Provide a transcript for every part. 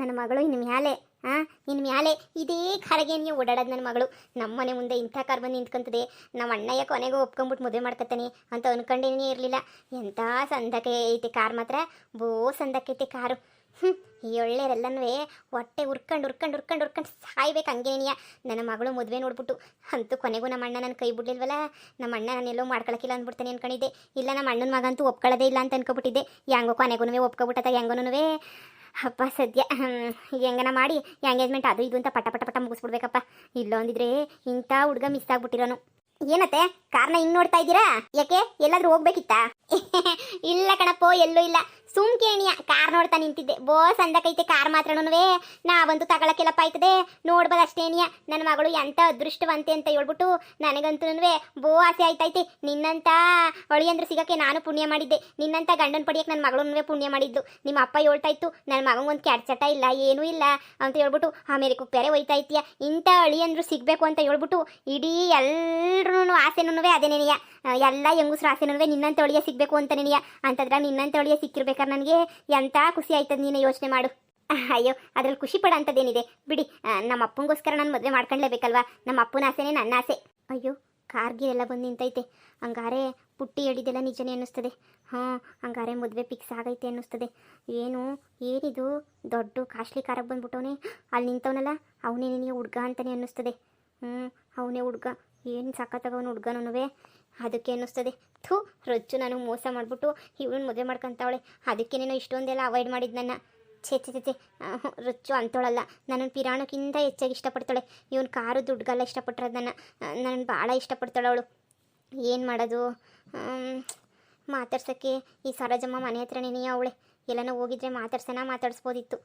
ನನ್ನ ಮಗಳು ಇನ್ನು ಮ್ಯಾಲೆ, ಆ ಇನ್ನು ಮ್ಯಾಲೆ. ಇದೇ ಕಾರಿಗೆ ನೀವು ಓಡಾಡೋದು ನನ್ನ ಮಗಳು. ನಮ್ಮ ಮನೆ ಮುಂದೆ ಇಂಥ ಕಾರ್ ಬಂದು ನಿಂತ್ಕೊಂತದೆ. ನಮ್ಮ ಅಣ್ಣಯ್ಯ ಕೊನೆಗೂ ಒಪ್ಕೊಂಬಿಟ್ಟು ಮದುವೆ ಮಾಡ್ಕೊತಾನೆ ಅಂತ ಅನ್ಕೊಂಡೇನೇ ಇರಲಿಲ್ಲ. ಎಂಥ ಸಂದಕ್ಕೆ ಐತೆ ಕಾರ್ ಮಾತ್ರ. ಬೋ ಸಂದಕ್ಕೈತೆ ಕಾರು. ಈ ಒಳ್ಳೆಯರೆಲ್ಲನೂ ಹೊಟ್ಟೆ ಉರ್ಕೊಂಡು ಉರ್ಕೊಂಡು ಉರ್ಕೊಂಡು ಉರ್ಕೊಂಡು ಸಾಯ್ಬೇಕು ಹಂಗೇನಿಯ ನನ್ನ ಮಗಳು ಮದುವೆ ನೋಡ್ಬಿಟ್ಟು, ಅಂತೂ ಕೊನೆಗೂ ನಮ್ಮ ಅಣ್ಣ ನನ್ನ ಕೈ ಬಿಡ್ಲಿಲ್ವಲ್ಲ? ನಮ್ಮ ಅಣ್ಣ ನಾನೆಲ್ಲೋ ಮಾಡ್ಕೊಳಕ್ಕಿಲ್ಲ ಅಂದ್ಬಿಡ್ತಾನೆ ಅನ್ಕೊಂಡಿದ್ದೆ. ಇಲ್ಲ, ನಮ್ಮ ಅಣ್ಣನ ಮಗಂತೂ ಒಪ್ಕೊಳ್ಳೋದೇ ಇಲ್ಲ ಅಂತ ಅನ್ಕೊಬಿಟ್ಟಿದ್ದೆ. ಹೆಂಗೋ ಕೊನೆಗೂ ಒಪ್ಕೊಬಿಟ್ಟದ ಹೆಂಗೋನು ಅಪ್ಪ ಸದ್ಯ ಹೆಂಗನ ಮಾಡಿ ಎಂಗೇಜ್ಮೆಂಟ್ ಅದು ಇದು ಅಂತ ಪಟ ಪಟ ಪಟ ಮುಗಿಸ್ಬಿಡ್ಬೇಕಪ್ಪ. ಇಲ್ಲ ಅಂದಿದ್ರೆ ಇಂಥ ಹುಡುಗ ಮಿಸ್ ಆಗ್ಬಿಟ್ಟಿರೋನು. ಏನತ್ತೆ, ಕಾರ್ನ ಹಿಂಗ್ ನೋಡ್ತಾ ಇದ್ದೀರಾ? ಯಾಕೆ? ಎಲ್ಲಾದ್ರೂ ಹೋಗ್ಬೇಕಿತ್ತಾ? ಇಲ್ಲ ಕಣಪ್ಪ, ಎಲ್ಲೂ ಇಲ್ಲ. ಸುಮ್ಕೇಣಿಯ ಕಾರ್ ನೋಡ್ತಾ ನಿಂತಿದ್ದೆ. ಬೋ, ಸಂದಕೈತೆ ಕಾರ್ ಮಾತ್ರನುವೆ ನಾವಂತೂ ತಗೊಳಕ್ಕೆಲ್ಲಪ್ಪ ಆಯ್ತದೆ ನೋಡ್ಬೋದು ಅಷ್ಟೇನಿಯ ನನ್ನ ಮಗಳು ಎಂತ ಅದೃಷ್ಟವಂತೆ ಅಂತ ಹೇಳ್ಬಿಟ್ಟು ನನಗಂತೂ ಬೋ, ಆಸೆ ಆಯ್ತೈತೆ ನಿನ್ನಂತ ಅಳಿಯಂದ್ರೆ ಸಿಗಕ್ಕೆ ನಾನು ಪುಣ್ಯ ಮಾಡಿದ್ದೆ. ನಿನ್ನಂತ ಗಂಡನ ಪಡಿಯಕ್ಕೆ ನನ್ನ ಮಗಳನ್ನುವೆ ಪುಣ್ಯ ಮಾಡಿದ್ದು. ನಿಮ್ಮ ಅಪ್ಪ ಹೇಳ್ತಾ ಇತ್ತು ನನ್ನ ಮಗಂಗೊಂದು ಕ್ಯಾಟ್ಚಟ ಇಲ್ಲ, ಏನೂ ಇಲ್ಲ ಅಂತ ಹೇಳ್ಬಿಟ್ಟು ಆಮೇಲೆ ಬೇರೆ ಹೋಯ್ತಾ ಇತ್ತೀಯ ಇಂಥ ಅಳಿಯಂದ್ರು ಸಿಗಬೇಕು ಅಂತ ಹೇಳ್ಬಿಟ್ಟು, ಇಡೀ ಎಲ್ಲರೂ ಆಸೆನೂ ಅದೇನೇನಿಯ ಎಲ್ಲ ಹೆಂಗಸ್ರ ಆಸೆನೂ ನಿನ್ನಂತ ಒಳಿಯ ಸಿಗಬೇಕು ಅಂತ ನೆನೆಯ. ಅಂತಂದ್ರೆ ನಿನ್ನಂತ ಒಳಿಯ ಸಿಕ್ಕಿರ್ಬೇಕಾದ್ರೆ ನನಗೆ ಎಂಥ ಖುಷಿ ಆಯ್ತದ ನೀನು ಯೋಚನೆ ಮಾಡು. ಅಯ್ಯೋ, ಅದ್ರಲ್ಲಿ ಖುಷಿ ಪಡೋ ಅಂಥದ್ದೇನಿದೆ ಬಿಡಿ ನಮ್ಮ ಅಪ್ಪಂಗೋಸ್ಕರ ನಾನು ಮದುವೆ ಮಾಡ್ಕೊಳ್ಳೇಬೇಕಲ್ವಾ ನಮ್ಮ ಅಪ್ಪನ ಆಸೆನೇ ನನ್ನ ಆಸೆ. ಅಯ್ಯೋ, ಕಾರ್ಗೆ ಎಲ್ಲ ಬಂದು ನಿಂತೈತೆ. ಹಂಗಾರೆ ಪುಟ್ಟಿ ಹೇಳಿದೆಲ್ಲ ನಿಜನೇ ಅನ್ನಿಸ್ತದೆ. ಹಾಂ, ಹಂಗಾರೆ ಮದುವೆ ಫಿಕ್ಸ್ ಆಗೈತೆ ಅನ್ನಿಸ್ತದೆ. ಏನು, ಏನಿದು? ದೊಡ್ಡ ಕಾಸ್ಟ್ಲಿ ಕಾರಾಗಿ ಬಂದ್ಬಿಟ್ಟವನೇ. ಅಲ್ಲಿ ನಿಂತವನಲ್ಲ, ಅವನೇ ನಿನಗೆ ಹುಡ್ಗ ಅಂತಲೇ ಅನ್ನಿಸ್ತದೆ. ಹ್ಞೂ ಅವನೇ ಹುಡ್ಗ. ಏನು ಸಖತ್ತಾಗವನು ಹುಡ್ಗನೂ ಅದಕ್ಕೆ ಅನ್ನಿಸ್ತದೆ. ಥೂ ರೊಚ್ಚು ನಾನು ಮೋಸ ಮಾಡಿಬಿಟ್ಟು ಇವಳನ್ನ ಮದುವೆ ಮಾಡ್ಕೊಂತಾವಳೆ. ಅದಕ್ಕೆ ನೀನು ಇಷ್ಟೊಂದೆಲ್ಲ ಅವಾಯ್ಡ್ ಮಾಡಿದ್ದು ನನ್ನ. ಛೇ ಛೇ ರೊಚ್ಚು ಅಂತೋಳಲ್ಲ ನನ್ನ ಪಿರಾಣಕ್ಕಿಂತ ಹೆಚ್ಚಾಗಿ ಇಷ್ಟಪಡ್ತಾಳೆ. ಇವನ್ ಕಾರು ದುಡ್ಡುಗೆಲ್ಲ ಇಷ್ಟಪಟ್ಟಿರೋದು ನನ್ನ. ನನ್ನ ಭಾಳ ಇಷ್ಟಪಡ್ತಾಳೆ ಅವಳು. ಏನು ಮಾಡೋದು? ಮಾತಾಡ್ಸೋಕ್ಕೆ ಈ ಸರೋಜಮ್ಮ ಮನೆ ಹತ್ರನೇ ಅವಳೆ. ಎಲ್ಲನೂ ಹೋಗಿದ್ರೆ ಮಾತಾಡ್ಸೋಣ ಮಾತಾಡಿಸ್ಬೋದಿತ್ತು.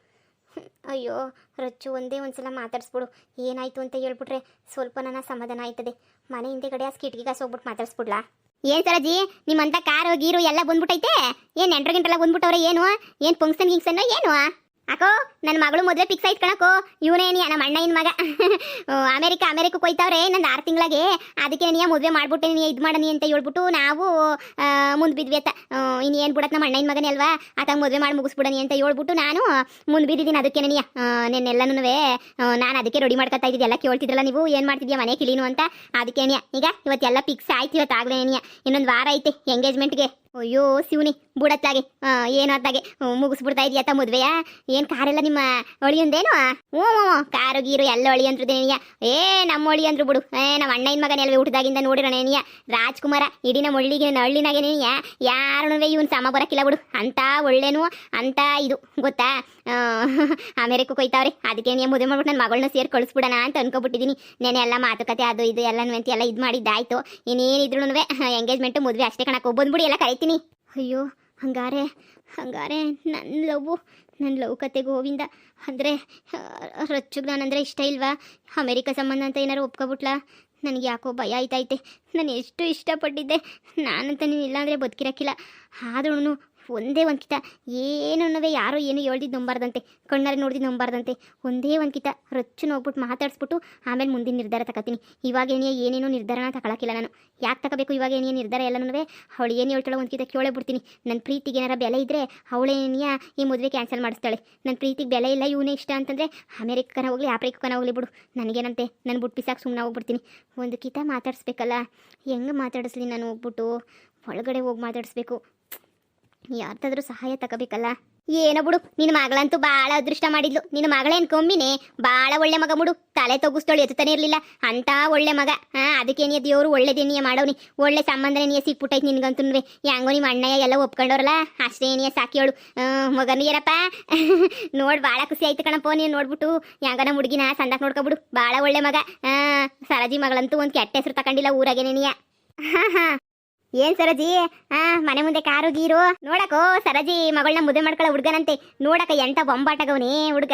ಅಯ್ಯೋ ರಚ್ಚು ಒಂದೇ ಒಂದ್ಸಲ ಮಾತಾಡಿಸ್ಬಿಡು. ಏನಾಯ್ತು ಅಂತ ಹೇಳ್ಬಿಟ್ರೆ ಸ್ವಲ್ಪ ನನ್ನ ಸಮಾಧಾನ ಆಯ್ತದೆ. ಮನೆ ಹಿಂದೆಗಡೆ ಆ ಕಿಟಕಿಗಾಸ್ ಹೋಗ್ಬಿಟ್ಟು ಮಾತಾಡಿಸ್ಬಿಡ್ಲಾ? ಏನ್ ಸರಜಿ, ನಿಮ್ಮಂತ ಕಾರು ಗೀರು ಎಲ್ಲ ಬಂದ್ಬಿಟ್ಟೈತೆ ಏನ್ ಗಿಂಟ್ರೆಲ್ಲ ಬಂದ್ಬಿಟ್ಟವ್ರೆ ಏನು? ಏನ್ ಫಂಕ್ಷನ್ ಗಿಂಕ್ಷನ್ ಏನು? ಅಕೋ ನನ್ನ ಮಗಳು ಮೊದಲೇ ಫಿಕ್ಸ್ ಆಯ್ತು ಕಣಕೋ ಇವನೇನಿ ನಮ್ಮ ಅಣ್ಣಯ್ಯನ ಮಗ. ಅಮೇರಿಕ ಅಮೇರಿಕಕ್ಕೆ ಹೋಯ್ತಾವ್ರೆ ನಂದು ಆರು ತಿಂಗಳಿಗೆ. ಅದಕ್ಕೆ ನೀ ಮದುವೆ ಮಾಡ್ಬಿಟ್ಟೆ, ನೀ ಇದು ಮಾಡನಿ ಅಂತ ಹೇಳ್ಬಿಟ್ಟು ನಾವು ಮುಂದೆ ಬಿದ್ವಿ ಅತ್ತ. ಏನು ಬಿಡತ್ ನಮ್ಮ ಅಣ್ಣನ ಮಗನೇ ಅಲ್ವಾ? ಆತಂಗೆ ಮದುವೆ ಮಾಡಿ ಮುಗಿಸ್ಬಿಡನಿ ಅಂತ ಹೇಳ್ಬಿಟ್ಟು ನಾನು ಮುಂದೆ ಬಿದ್ದಿದ್ದೀನಿ ಅದಕ್ಕೆ ನೀ ನೆನ್ನೆಲ್ಲನೂ ನಾನು ಅದಕ್ಕೆ ರೆಡಿ ಮಾಡ್ಕೊತಾ ಇದ್ದಿದ್ದೆ ಎಲ್ಲ ಕೇಳ್ತಿದ್ರಲ್ಲ ನೀವು, ಏನು ಮಾಡ್ತಿದ್ಯಾ ಮನೆ ಕಿಲೀನು ಅಂತ. ಅದಕ್ಕೆ ಈಗ ಇವತ್ತೆಲ್ಲ ಫಿಕ್ಸ್ ಆಯ್ತು ಇವತ್ತು ಆಗ್ಲೇ ಇನ್ನೊಂದು ವಾರ ಐತೆ ಎಂಗೇಜ್ಮೆಂಟ್ಗೆ ಅಯ್ಯೋ, ಶಿವನಿ ಬುಡತ್ತಾಗೆ ಏನು ಅತ್ತಾಗೆ? ಮುಗಿಸ್ಬಿಡ್ತಾ ಇದೆಯತ್ತ ಮದುವೆಯ? ಏನು ಕಾರೆಲ್ಲ ನಿಮ್ಮ ಒಳಿಯೊಂದೇನು ಹ್ಞೂ ಓ ಕಾರು, ಗೀರು ಎಲ್ಲ ಒಳಿಯಂದ್ರದೇನಿಯ ಏ, ನಮ್ಮ ಒಳಿಯಂದ್ರು ಬಿಡು. ಏ, ನಮ್ಮ ಅಣ್ಣನ ಮಗನ ಎಲ್ಲ ಊಟದಾಗಿಂದ ನೋಡಿರೋನೇನಿಯ ರಾಜ್ಕುಮಾರ ಇಡೀ ನಮ್ಮ ಹಳ್ಳಿಗೆ ಹಳ್ಳಿನಾಗೇನಿಯ ಯಾರನ್ನೂ ಇವನು ಸಮ ಬರಕ್ಕಿಲ್ಲ ಬಿಡು. ಅಂತ ಒಳ್ಳೇನು, ಅಂತ ಇದು, ಗೊತ್ತಾ? ಅಮೇರಿಕಕ್ಕೆ ಕೊಯ್ತಾವ್ರಿ ಅದಕ್ಕೆ ನೀವು ಮದುವೆ ಮಾಡ್ಬಿಟ್ಟು ನನ್ನ ಮಗಳನ್ನ ಸೇರಿ ಕಳಿಸ್ಬಿಡೋಣ ಅಂತ ಅನ್ಕೊಬಿಟ್ಟಿದ್ದೀನಿ ನೆನೆ ಎಲ್ಲ ಮಾತುಕತೆ, ಅದು ಇದು, ಎಲ್ಲ ಎಲ್ಲ ಇದು ಮಾಡಿದ್ದಾಯ್ತು. ಇನ್ನೇನಿದ್ರು ಎಂಗೇಜ್ಮೆಂಟ್, ಮದುವೆ ಅಷ್ಟೇ ಕಣಕ್ಕೆ ಬಂದ್ಬಿಡಿ. ಎಲ್ಲ ಕರಿತೀನಿ ಅಯ್ಯೋ, ಹಂಗಾರೆ ಹಂಗಾರೆ ನನ್ನ ಲವ್ ನನ್ನ ಲವ್ ಕತೆ ಗೋವಿಂದ. ಅಂದರೆ ರಚ್ಚುಗೆ ನಾನಂದರೆ ಇಷ್ಟ ಇಲ್ವಾ? ಅಮೇರಿಕ ಸಂಬಂಧ ಅಂತ ಏನಾರು ಒಪ್ಕೊಬಿಟ್ಲಾ? ನನಗೆ ಯಾಕೋ ಭಯ ಆಯ್ತೈತೆ ನಾನು ಎಷ್ಟು ಇಷ್ಟಪಟ್ಟಿದ್ದೆ. ನಾನಂತ ನೀನು ಇಲ್ಲಾಂದರೆ ಬದುಕಿರಕ್ಕಿಲ್ಲ. ಆದ್ರೂ ಒಂದೇ ಒಂದು ಕಿತ. ಏನನ್ನವೇ ಯಾರೋ ಏನು ಹೇಳ್ದಿದ್ದು ನಂಬಾರ್ದಂತೆ. ಕಣ್ಣಾರೆ ನೋಡಿದ್ ನಂಬಾರ್ದಂತೆ. ಒಂದೇ ಒಂದು ಕಿತ. ರೊಚ್ಚು ನೋಡ್ಬಿಟ್ಟು ಮಾತಾಡಿಸ್ಬಿಟ್ಟು ಆಮೇಲೆ ಮುಂದಿನ ನಿರ್ಧಾರ ತಗೋತೀನಿ ಇವಾಗ ಏನೇ ಏನೇನೋ ನಿರ್ಧಾರನ ತಗೊಳಕ್ಕಿಲ್ಲ ನಾನು. ಯಾಕೆ ತಗೋಬೇಕು ಇವಾಗ ಏನೇ ನಿರ್ಧಾರ ಎಲ್ಲನೂ ಅವಳು ಏನು ಹೇಳ್ತಾಳೆ ಒಂದು ಕಿತ ಕೇಳೇ ಬಿಡ್ತೀನಿ. ನನ್ನ ಪ್ರೀತಿಗೆ ಏನಾರ ಬೆಲೆ ಇದ್ದರೆ ಅವಳೇನಿಯ ಈ ಮದುವೆ ಕ್ಯಾನ್ಸಲ್ ಮಾಡಿಸ್ತಾಳೆ. ನನ್ನ ಪ್ರೀತಿಗೆ ಬೆಲೆ ಇಲ್ಲ, ಇವನೇ ಇಷ್ಟ ಅಂತಂದರೆ ಅಮೇರಿಕನ ಹೋಗಲಿ ಆಫ್ರಿಕನ ಹೋಗಲಿ ಬಿಡು. ನನಗೇನಂತೆ? ನನ್ನ ಬುಟ್ಟು ಬಿಸಾಕಿ ಸುಮ್ಮನೆ ಹೋಗ್ಬಿಡ್ತೀನಿ. ಒಂದು ಕಿತ ಮಾತಾಡಿಸ್ಬೇಕಲ್ಲ. ಹೆಂಗೆ ಮಾತಾಡಿಸ್ಲಿ ನಾನು ಹೋಗ್ಬಿಟ್ಟು? ಒಳಗಡೆ ಹೋಗಿ ಮಾತಾಡಿಸ್ಬೇಕು. ಯಾರ್ದಾದ್ರೂ ಸಹಾಯ ತಗೋಬೇಕಲ್ಲ? ಏನೋ ಬಿಡು ನಿನ್ನ ಮಗಳಂತೂ ಬಾಳ ಅದೃಷ್ಟ ಮಾಡಿದ್ಲು. ನಿನ್ನ ಮಗಳೇನ್ ಕಮ್ಮಿನೇ ಬಾಳ ಒಳ್ಳೆ ಮಗ ಬಿಡು ತಲೆ ತೊಗಿಸ್ತೋಳು ಎತ್ತಾನೆ ಇರಲಿಲ್ಲ. ಅಂತ ಒಳ್ಳೆ ಮಗ. ಹಾಂ ಅದಕ್ಕೇನಿಯ ದೇವರು ಒಳ್ಳೇದೇನಿಯ ಮಾಡೋನಿ ಒಳ್ಳೆ ಸಂಬಂಧನೇನಿಯ ಸಿಕ್ಬಿಟ್ಟೈತೆ ನಿನ್ಗಂತೂ ಯಾಂಗೋ ನಿಮ್ಮ ಅಣ್ಣಯ್ಯ ಎಲ್ಲ ಒಪ್ಕೊಂಡವ್ರಲ್ಲ? ಅಷ್ಟೇ ನೀ ಸಾಕಿಯೋಳು. ಮಗನ ಏನಪ್ಪ ನೋಡಿ ಭಾಳ ಖುಷಿ ಆಯ್ತು ಕಣಪ್ಪ, ನೀನು ನೋಡ್ಬಿಟ್ಟು. ಹೆಂಗನ ಹುಡುಗಿನ ಸಂದಾಕ್ ನೋಡ್ಕೊಬಿಡು. ಭಾಳ ಒಳ್ಳೆ ಮಗ. ಹಾಂ ಸರಜಿ ಮಗಳಂತೂ ಒಂದು ಕೆಟ್ಟ ಹೆಸರು ತಕೊಂಡಿಲ್ಲ ಊರಾಗೆ ನೀನಿಯ ಹಾ, ಹಾಂ. ಏನ್ ಸರಜಿ? ಆ, ಮನೆ ಮುಂದೆ ಕಾರು ಗೀರು? ನೋಡಕೋ ಸರಜಿ ಮಗಳನ್ನ ಮುದ್ದೆ ಮಾಡ್ಕೊಳ್ಳೋ ಹುಡ್ಗನಂತೆ. ನೋಡಕ ಎಂಟ ಬೊಂಬಾಟಗವನಿ ಹುಡ್ಗ.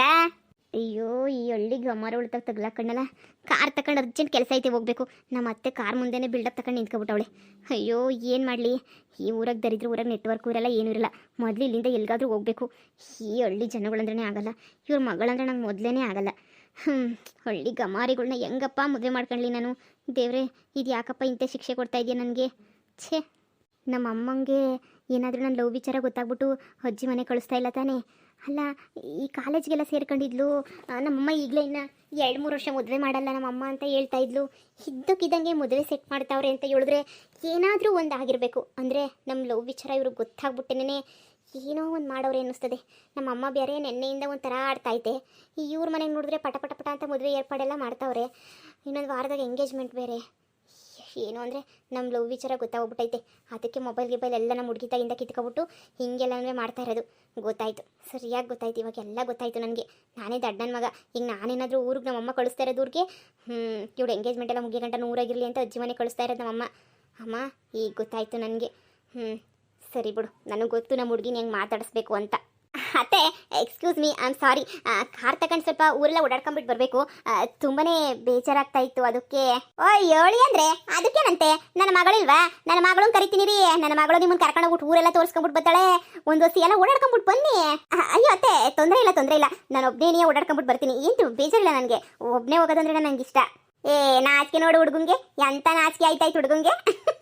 ಅಯ್ಯೋ, ಈ ಹಳ್ಳಿಗೆ ಅಮ್ಮಾರ ಉಳ್ತಾಗ ತಗ್ಲಾಕಣ್ಣಲ್ಲ ಕಾರ್ ತಕೊಂಡು ಅರ್ಜೆಂಟ್ ಕೆಲಸ ಐತೆ, ಹೋಗ್ಬೇಕು. ನಮ್ಮ ಅತ್ತೆ ಕಾರ್ ಮುಂದೆನೆ ಬಿಲ್ಡಪ್ ತಗೊಂಡು ನಿಂತ್ಕೊಬಿಟ್ಟವಳೆ. ಅಯ್ಯೋ, ಏನು ಮಾಡಲಿ? ಈ ಊರಾಗ ದರಿದ್ರ ಊರಾಗ ನೆಟ್ವರ್ಕ್ ಇರಲ್ಲ ಏನೂ ಇರಲ್ಲ. ಮೊದಲು ಇಲ್ಲಿಂದ ಎಲ್ಲಿಗಾದ್ರೂ ಹೋಗ್ಬೇಕು. ಈ ಹಳ್ಳಿ ಜನಗಳಂದ್ರೆ ಆಗಲ್ಲ. ಇವ್ರ ಮಗಳಂದ್ರೆ ನಂಗೆ ಮೊದಲೇ ಆಗಲ್ಲ. ಹ್ಞೂ ಹಳ್ಳಿ ಗಮಾರಿಗಳನ್ನ ಹೆಂಗಪ್ಪ ಮದುವೆ ಮಾಡ್ಕೊಳ್ಳಿ ನಾನು? ದೇವ್ರೆ ಇದು ಯಾಕಪ್ಪ ಇಂಥ ಶಿಕ್ಷೆ ಕೊಡ್ತಾ ಇದೆಯಾ ನನಗೆ? ಛೇ, ನಮ್ಮ ಅಮ್ಮಂಗೆ ಏನಾದರೂ ನನ್ನ ಲವ್ ವಿಚಾರ ಗೊತ್ತಾಗ್ಬಿಟ್ಟು ಅಜ್ಜಿ ಮನೆ ಕಳಿಸ್ತಾ ಇಲ್ಲ ತಾನೆ. ಅಲ್ಲ, ಈ ಕಾಲೇಜ್ಗೆಲ್ಲ ಸೇರ್ಕೊಂಡಿದ್ಲು. ನಮ್ಮಮ್ಮ ಈಗಲೇ ಇನ್ನು ಎರಡು ಮೂರು ವರ್ಷ ಮದುವೆ ಮಾಡಲ್ಲ ನಮ್ಮಮ್ಮ ಅಂತ ಹೇಳ್ತಾ ಇದ್ಲು. ಇದ್ದಕ್ಕಿದ್ದಂಗೆ ಮದುವೆ ಸೆಟ್ ಮಾಡ್ತಾವ್ರೆ ಅಂತ ಹೇಳಿದ್ರೆ ಏನಾದರೂ ಒಂದು ಆಗಿರಬೇಕು. ಅಂದರೆ ನಮ್ಮ ಲವ್ ವಿಚಾರ ಇವ್ರಿಗೆ ಗೊತ್ತಾಗ್ಬಿಟ್ಟೇನೆ ಏನೋ ಒಂದು ಮಾಡೋರೆ ಅನ್ನಿಸ್ತದೆ. ನಮ್ಮ ಅಮ್ಮ ಬೇರೆ ನೆನ್ನೆಯಿಂದ ಒಂಥರ ಈ ಇವ್ರ ಮನೆಗೆ ನೋಡಿದ್ರೆ ಪಟ ಪಟ ಪಟ ಅಂತ ಮದುವೆ ಏರ್ಪಾಡೆಲ್ಲ ಮಾಡ್ತಾವ್ರೆ. ಇನ್ನೊಂದು ವಾರದಾಗ ಎಂಗೇಜ್ಮೆಂಟ್ ಬೇರೆ. ಏನು ಅಂದರೆ ನಮ್ಮ ಲವ್ ವಿಚಾರ ಗೊತ್ತಾಗ್ಬಿಟ್ಟೈತೆ. ಅದಕ್ಕೆ ಮೊಬೈಲ್ ಗಿಬೈಲ್ ಎಲ್ಲ ನಮ್ಮ ಹುಡುಗಿತಾಗಿಂದ ಕಿತ್ಕೊಬಿಟ್ಟು ಹೀಗೆಲ್ಲ ಅಂದರೆ ಮಾಡ್ತಾ ಇರೋದು. ಗೊತ್ತಾಯಿತು. ಸರಿಯಾಗಿ ಗೊತ್ತಾಯ್ತು. ಇವಾಗ ಎಲ್ಲ ಗೊತ್ತಾಯಿತು ನನಗೆ. ನಾನೇ ದಡ್ಡನ ಮಗ. ಈಗ ನಾನೇನಾದರೂ ಊರಿಗೆ ನಮ್ಮಮ್ಮ ಕಳಿಸ್ತಾ ಇರೋದು ಊರಿಗೆ ಹ್ಞೂ ಇವಳು ಎಂಗೇಜ್ಮೆಂಟ್ ಎಲ್ಲ ಮುಗಿಯ ಗಂಟ ನೂರಾಗಿರಲಿ ಅಂತ ಅಜ್ಜಿ ಮನೆ ಕಳಿಸ್ತಾ ಇರೋದು ನಮ್ಮಮ್ಮ. ಅಮ್ಮ, ಈಗ ಗೊತ್ತಾಯಿತು ನನಗೆ. ಹ್ಞೂ ಸರಿ ಬಿಡು. ನನಗೆ ಗೊತ್ತು ನಮ್ಮ ಹುಡುಗಿನ ಹೆಂಗೆ ಮಾತಾಡಿಸ್ಬೇಕು ಅಂತ. ಅತ್ತೆ excuse me I am sorry car ತಗೊಂಡು ಸ್ವಲ್ಪ ಊರೆಲ್ಲ ಓಡಾಡ್ಕೊಂಡ್ಬಿಟ್ಟು ಬರಬೇಕು. ತುಂಬಾ ಬೇಜಾರಾಗ್ತಾ ಇತ್ತು ಅದಕ್ಕೆ. ಓ ಹೇಳಿ ಅಂದ್ರೆ, ಅದಕ್ಕೇನಂತೆ? ನನ್ನ ಮಗಳಿಲ್ವಾ? ನನ್ನ ಮಗಳನ್ನ ಕರಿತೀನಿ ರೀ ನನ್ನ ಮಗಳು ಕರ್ಕೊಂಡು ಹೋಗ್ಬಿಟ್ಟು ಊರೆಲ್ಲ ತೋರಿಸ್ಕೊಂಡ್ಬಿಟ್ಟು ಬರ್ತಾಳೆ. ಒಂದು ಹೊಸಿ ಎಲ್ಲ ಓಡಾಡ್ಕೊಂಬಿಟ್ಟು ಬನ್ನಿ. ಅಯ್ಯೋ, ಅತ್ತೆ, ತೊಂದರೆ ಇಲ್ಲ ತೊಂದರೆ ಇಲ್ಲ. ನಾನು ಒಬ್ಬನೇ ಓಡಾಡ್ಕೊಂಬಿಟ್ಟು ಬರ್ತೀನಿ. ಏನು ಬೇಜಾರಿಲ್ಲ ನನಗೆ. ಒಬ್ಬನೇ ಹೋಗೋದಂದ್ರೆ ನನಗೆ ಇಷ್ಟ. ಏ, ನಾಚಿಕೆ ನೋಡು ಹುಡುಗಂಗೆ. ಎಂತ ನಾಚಿಕೆ ಆಯ್ತಾಯ್ತು ಹುಡುಗಂಗೆ.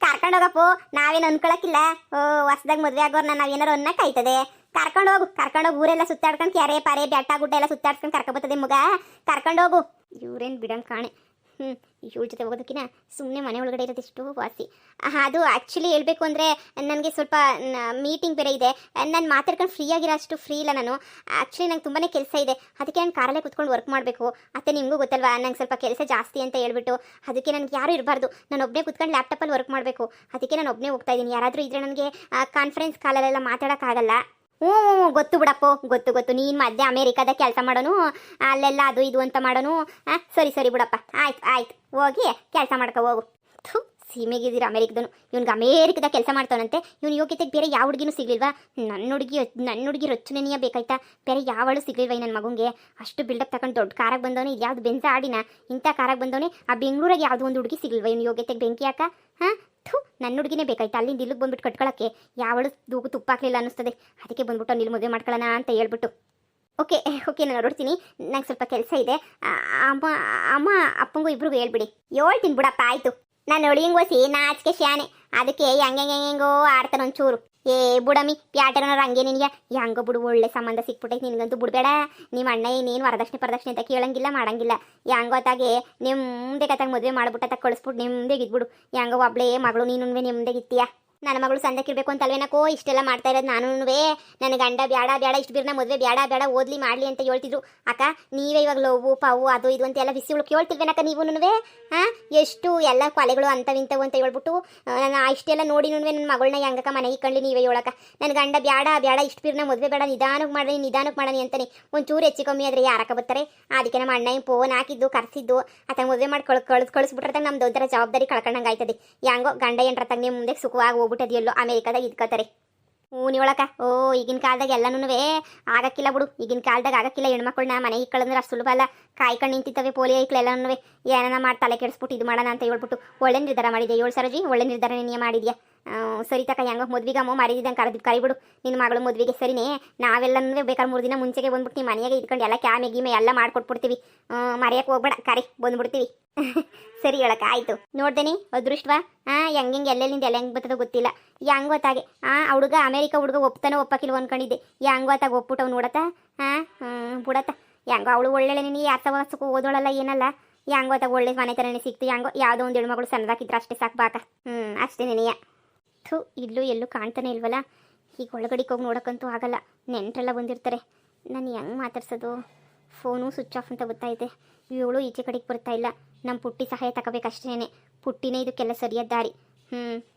ಕರ್ಕೊಂಡು ಹೋಗಪ್ಪು, ನಾವೇನು ಅನ್ಕೊಳಕ್ಕಿಲ್ಲ. ಓ, ಹೊಸ್ದಾಗ ಮದುವೆ ಆಗೋರ್ನ ನಾವೇನಾರು ಅನ್ನಕ್ಕಾಯ್ತದೆ ಕರ್ಕೊಂಡು ಹೋಗು ಕರ್ಕೊಂಡು ಹೋಗು, ಊರೆಲ್ಲ ಸುತ್ತಾಡ್ಕೊಂಡು ಕೆರೆ ಪಾರೆ, ಬೆಟ್ಟ ಗುಡ್ಡ ಎಲ್ಲ ಸುತ್ತಾಡ್ಸ್ಕೊಂಡು ಕರ್ಕೊಬತ್ತದೆ ಮಗ. ಕರ್ಕೊಂಡು ಹೋಗು. ಇವ್ರೇನು ಬಿಡಂಗೆ ಕಾಣೆ. ಹ್ಞೂ ಇವ್ರ ಜೊತೆ ಹೋಗೋದಕ್ಕಿಂತ ಸುಮ್ಮನೆ ಮನೆ ಒಳಗಡೆ ಇರೋದು ಎಷ್ಟು ವಾಸಿ. ಅದು ಆ್ಯಕ್ಚುಲಿ ಹೇಳಬೇಕು ಅಂದರೆ ನನಗೆ ಸ್ವಲ್ಪ ಮೀಟಿಂಗ್ ಬೇರೆ ಇದೆ. ನಾನು ಮಾತಾಡ್ಕೊಂಡು ಫ್ರೀ ಆಗಿರೋ ಅಷ್ಟು ಫ್ರೀ ಇಲ್ಲ ನಾನು. ಆ್ಯಕ್ಚುಲಿ ನಂಗೆ ತುಂಬಾ ಕೆಲಸ ಇದೆ. ಅದಕ್ಕೆ ನಾನು ಕಾರಲ್ಲೇ ಕುತ್ಕೊಂಡು ವರ್ಕ್ ಮಾಡಬೇಕು. ಅತ್ತೆ ನಿಮಗೂ ಗೊತ್ತಲ್ವಾ? ನಂಗೆ ಸ್ವಲ್ಪ ಕೆಲಸ ಜಾಸ್ತಿ ಅಂತ ಹೇಳ್ಬಿಟ್ಟು. ಅದಕ್ಕೆ ನನಗೆ ಯಾರೂ ಇರಬಾರ್ದು. ನಾನು ಒಬ್ಬನೇ ಕುತ್ಕೊಂಡು ಲ್ಯಾಪ್ಟಾಪಲ್ಲಿ ವರ್ಕ್ ಮಾಡಬೇಕು. ಅದಕ್ಕೆ ನಾನು ಒಬ್ಬನೇ ಹೋಗ್ತಾ ಇದ್ದೀನಿ ಯಾರಾದರೂ ಇದ್ರೆ ನನಗೆ ಕಾನ್ಫರೆನ್ಸ್ ಕಾಲಲ್ಲೆಲ್ಲ ಮಾತಾಡೋಕ್ಕಾಗಲ್ಲ. ಹ್ಞೂ ಹ್ಞೂ, ಗೊತ್ತು ಬಿಡಪ್ಪ ಗೊತ್ತು ಗೊತ್ತು. ನೀನು ಮಧ್ಯ ಅಮೇರಿಕಾದ ಕೆಲಸ ಮಾಡೋನು ಅಲ್ಲೆಲ್ಲ ಅದು ಇದು ಅಂತ ಮಾಡೋನು. ಹಾಂ ಸರಿ ಸರಿ ಬಿಡಪ್ಪ. ಆಯ್ತು ಆಯ್ತು. ಹೋಗಿ ಕೆಲಸ ಮಾಡ್ಕೊ ಹೋಗು. ಥು ಸೀಮೆಗಿದ್ದೀರ ಅಮೇರಿಕದನು ಇವ್ನಿಗೆ ಅಮೇರಿಕದ ಕೆಲಸ ಮಾಡ್ತಾನಂತೆ. ಇವ್ನ ಯೋಗ್ಯತೆಗೆ ಬೇರೆ ಯಾವ ಹುಡುಗಿನೂ ಸಿಗ್ಲಿಲ್ವಾ? ನನ್ನ ಹುಡುಗಿ ನನ್ನ ಹುಡುಗಿ ರೊಚ್ಚನೆಯ ಬೇಕಾಯ್ತಾ? ಬೇರೆ ಯಾವಳು ಸಿಗ್ಲಿಲ್ವಾ ನನ್ನ ಮಗುಂಗೆ? ಅಷ್ಟು ಬಿಲ್ಡಪ್ ತಗೊಂಡು ದೊಡ್ಡ ಕಾರಾಗ ಬಂದವನು ಇದು ಯಾವ್ದು ಬೆಂಜ ಆಡಿನ? ಇಂಥ ಕಾರಾಗ ಬಂದವನೇ ಆ ಬೆಂಗಳೂರಾಗ ಯಾವುದೋ ಒಂದು ಹುಡುಗಿ ಸಿಗ್ಲಿಲ್ವಾ ಇವ್ನ ಯೋಗ್ಯತೆಗೆ ಬೆಂಕಿ ಹಾಕ? ಹಾಂ? ನನ್ನ ಹುಡುಗಿನೇ ಬೇಕಾಯ್ತು. ಅಲ್ಲಿಂದ ಇಲ್ಲಿಗೆ ಬಂದ್ಬಿಟ್ಟು ಕಟ್ಕೊಳಕ್ಕೆ ಯಾವಳು ದೂಗು ತುಪ್ಪ ಹಾಕ್ಲಿಲ್ಲ ಅನ್ನಿಸ್ತದೆ. ಅದಕ್ಕೆ ಬಂದ್ಬಿಟ್ಟು ಅವ್ನಿಲ್ಲಿ ಮದುವೆ ಮಾಡ್ಕೊಳ್ಳೋಣ ಅಂತ ಹೇಳ್ಬಿಟ್ಟು. ಓಕೆ ಓಕೆ, ನಾನು ನೋಡ್ತೀನಿ. ನಂಗೆ ಸ್ವಲ್ಪ ಕೆಲಸ ಇದೆ. ಅಮ್ಮ ಅಮ್ಮ, ಅಪ್ಪಂಗೂ ಇಬ್ರಿಗೂ ಹೇಳ್ಬಿಡಿ. ಹೇಳ್ತೀನಿ ಬಿಡಪ್ಪ, ಆಯ್ತು. ನಾನು ಒಳಿಯಂಗ್ ವಸಿ ನಾಚಿಕೆ ಶಾನೆ ಅದಕ್ಕೆ ಹೆಂಗೆ, ಹೆಂಗೋ ಆಡ್ತಾನೆ ಒಂಚೂರು. ಏ ಬುಡಮಿ ಪ್ಯಾಟರ್ನವ್ರು ಹಂಗೆ ನಿನಗೆ? ಹೆಂಗೋ ಬಿಡು, ಒಳ್ಳೆ ಸಂಬಂಧ ಸಿಕ್ಬಿಟ್ಟೈತೆ ನಿನಗಂತೂ ಬಿಡಬೇಡ ನಿಮ್ಮ ಅಣ್ಣ ಏನೇನು ವರದಕ್ಷಿಣೆ ಪ್ರದಕ್ಷಿಣೆ ಅಂತ ಕೇಳಂಗಿಲ್ಲ, ಮಾಡಂಗಿಲ್ಲ. ಹೆಂಗೋತ್ತಾಗೆ ನಿಮ್ದೆ ಕತ್ತಾಗ ಮದುವೆ ಮಾಡ್ಬಿಟ್ಟ ಕಳಿಸ್ಬಿಟ್ಟು ನಿಮ್ಮದೇ ಗಿದ್ಬಿಡು ಹೆಂಗೋ ಒಬ್ಳೇ ಮಗಳು ನೀನು ನಿಮ್ಮದೇ ಇತ್ತೀಯ ನನ್ನ ಮಗಳು ಸಂದಕ್ಕಿರ್ಬೇಕು ಅಂತ ಅಲ್ವೇನಕೋ ಇಷ್ಟೆಲ್ಲ ಮಾಡ್ತಾ ಇರೋದು ನಾನು ನನ್ನ ಗಂಡ ಬ್ಯಾಡ ಬ್ಯಾಡ, ಇಷ್ಟು ಬಿರ್ನ ಮದುವೆ ಬ್ಯಾಡ ಬ್ಯಾಡ, ಓದ್ಲಿ, ಮಾಡ್ಲಿ ಅಂತ ಹೇಳ್ತಿದ್ರು. ಅಕ್ಕ, ನೀವೇ ಇವಾಗ ಲೋವು ಪಾವು, ಅದು, ಇದು ಅಂತ ಎಲ್ಲ ಬಿಸಿ ಉಳ್ಕ್ ಹೇಳ್ತಿರ್ವೇನಕ್ಕ ನೀವು ಹಾಂ ಎಷ್ಟು ಎಲ್ಲ ಕೊಲೆಗಳು ಅಂತವಿಂತವು ಅಂತ ಹೇಳ್ಬಿಟ್ಟು ನಾನು ಇಷ್ಟೆಲ್ಲ ನೋಡಿ ನನ್ನ ಮಗಳನ್ನ ಹೆಂಗಕ್ಕ ಮನೆಗೆ ಕಂಡು ನೀವೇ ಹೇಳಕ್ಕ. ನನ್ನ ಗಂಡ ಬ್ಯಾಡ ಬ್ಯಾಡ, ಇಷ್ಟು ಬಿರ್ನ ಮದುವೆ ಬೇಡ ನಿಧಾನಕ್ಕೆ ಮಾಡಿ ನಿಧಾನಕ್ಕೆ ಮಾಡನಿ ಅಂತಾನೆ. ಒಂಚೂರು ಹೆಚ್ಚು ಕಮ್ಮಿ ಆದರೆ ಯಾರಕ್ಕ ಬರ್ತಾರೆ? ಅದಕ್ಕೆ ನಮ್ಮ ಅಣ್ಣ ಫೋನ್ ಹಾಕಿದ್ದು, ಕರ್ಸಿದ್ದು. ಆತ ಮದುವೆ ಮಾಡಿ ಕಳ್ ಕಳ್ಸಿ, ಕಳಿಸ್ಬಿಟ್ರೆ ನಮ್ಮ ದೊಡ್ಡರ ಜವಾಬ್ದಾರಿ ಕಳ್ಕೊಂಡಂಗೆ ಆಯ್ತದೆ ಹೆಂಗೋ ಗಂಡ ಎಂಟ್ರ ತಂಗ ಮುಂದೆ ಸುಖವಾಗಿ ಹೋಗ್ಬಿಟ್ಟದೆ ಎಲ್ಲೋ ಅಮೇರಿಕಾದಾಗ ಇದ್ಕೋತಾರೆ ಹ್ಞೂ ನೀವಳಕ ಓ, ಈಗಿನ ಕಾಲದಾಗ ಎಲ್ಲನೂ ಆಗಕ್ಕಿಲ್ಲ ಬಿಡು. ಈಗಿನ ಕಾಲದಾಗ ಆಗಕ್ಕಿಲ್ಲ ಹೆಣ್ಮಕ್ಳನ್ನ. ಮನೆ ಇಕ್ಕಳಂದ್ರೆ ಅಷ್ಟು ಸುಲಭ ಅಲ್ಲ. ಕಾಯ್ಕೊಂಡು ನಿಂತಿತ್ತವೆ ಪೋಲಿಯೋ ಇಕ್ಕಳು ಎಲ್ಲನೂ ಏನಾನ ಮಾಡಿ, ತಲೆ ಕೆಡಿಸ್ಬಿಟ್ಟು ಇದು ಮಾಡೋಣ ಅಂತ ಹೇಳ್ಬಿಟ್ಟು ಒಳ್ಳೆ ನಿರ್ಧಾರ ಮಾಡಿದೆ ಏಳು ಸರಜಿ, ಒಳ್ಳೆ ನಿರ್ಧಾರ ನೀನು ಮಾಡಿದ್ಯಾ? ಸರಿ ತಕ, ಹೆಂಗೋ ಮದ್ವಿಗೆ ಅಮ್ಮ ಮಾಡಿದ್ದಂಗೆ ಕರೆದು ಕರಿಬಿಡು. ನಿನ್ನ ಮಗಳು ಮದ್ವಿಗೆ ಸರಿನೇ. ಅಂದ್ರೆ ಬೇಕಾದ್ರೆ ಮೂರು ದಿನ ಮುಂಚೆಗೆ ಬಂದ್ಬಿಟ್ಟು ನಿಮ್ಮ ಮನೆಯಾಗೆ ಇದ್ಕೊಂಡು ಎಲ್ಲ ಕ್ಯಾಮೆ ಗೀಮೆ ಎಲ್ಲ ಮಾಡ್ಕೊಟ್ಬಿಡ್ತೀವಿ. ಮರೆಯಕ್ಕೆ ಹೋಗ್ಬೇಡ, ಕರಿ, ಬಂದ್ಬಿಡ್ತೀವಿ. ಸರಿ ಹೇಳಕ್ಕ, ಆಯ್ತು. ನೋಡ್ದೇನಿ, ಅದೃಷ್ಟವಾ? ಹಾಂ, ಹೆಂಗೆ ಹೆಂಗೆ ಎಲ್ಲೆಲ್ಲಿಂದ ಎಲ್ಲ ಹೆಂಗೆ ಬರ್ತದೋ ಗೊತ್ತಿಲ್ಲ. ಹೆಂಗ್ ಗೊತ್ತಾಗೆ ಆ, ಹುಡುಗ, ಅಮೇರಿಕ ಹುಡುಗ ಒಪ್ತಾನೆ ಒಪ್ಪಕ್ಕಿಲ್ವ ಅನ್ಕೊಂಡಿದ್ದೆ. ಹೆಂಗ್ ಗೊತ್ತಾಗ ಒಪ್ಬಿಟ್ಟು ನೋಡತ್ತ? ಹಾಂ ಬಿಡತ್ತ. ಹೆಂಗೋ ಅವಳು ಒಳ್ಳೆ ನಿನಗೆ ಯಾರ ಸವಾಸಕ್ಕೂ ಓದೋಳಲ್ಲ ಏನಲ್ಲ. ಹೆಂಗ್ ಗೊತ್ತಾಗ ಒಳ್ಳೆ ಮನೆ ಥರನೇ ಸಿಕ್ತು. ಹೆಂಗೋ ಯಾವುದೋ ಒಂದು ಹೆಣ್ಮಗಳು ಸಣ್ಣದಾಕಿದ್ರೆ ಅಷ್ಟೇ ಸಾಕು ಬಾಕ. ಹ್ಞೂ ಅಷ್ಟೇ ನೆನೆಯ. ಥು ಇಲ್ಲೂ ಎಲ್ಲೂ ಕಾಣ್ತಾನೆ ಇಲ್ವಲ್ಲ? ಈಗ ಒಳಗಡೆಗೆ ಹೋಗಿ ನೋಡೋಕ್ಕಂತೂ ಆಗಲ್ಲ. ನೆಂಟರೆಲ್ಲ ಬಂದಿರ್ತಾರೆ. ನಾನು ಹೆಂಗೆ ಮಾತಾಡ್ಸೋದು? ಫೋನು ಸ್ವಿಚ್ ಆಫ್ ಅಂತ ಗೊತ್ತಾಯಿದೆ ಇವಳು ಈಚೆ ಕಡೆಗೆ ಬರ್ತಾ ಇಲ್ಲ. ನಮ್ಮ ಪುಟ್ಟಿ ಸಹಾಯ ತಗೋಬೇಕಷ್ಟೇ ಪುಟ್ಟಿನೇ ಇದಕ್ಕೆಲ್ಲ ಸರಿಯಾದ ದಾರಿ. ಹ್ಞೂ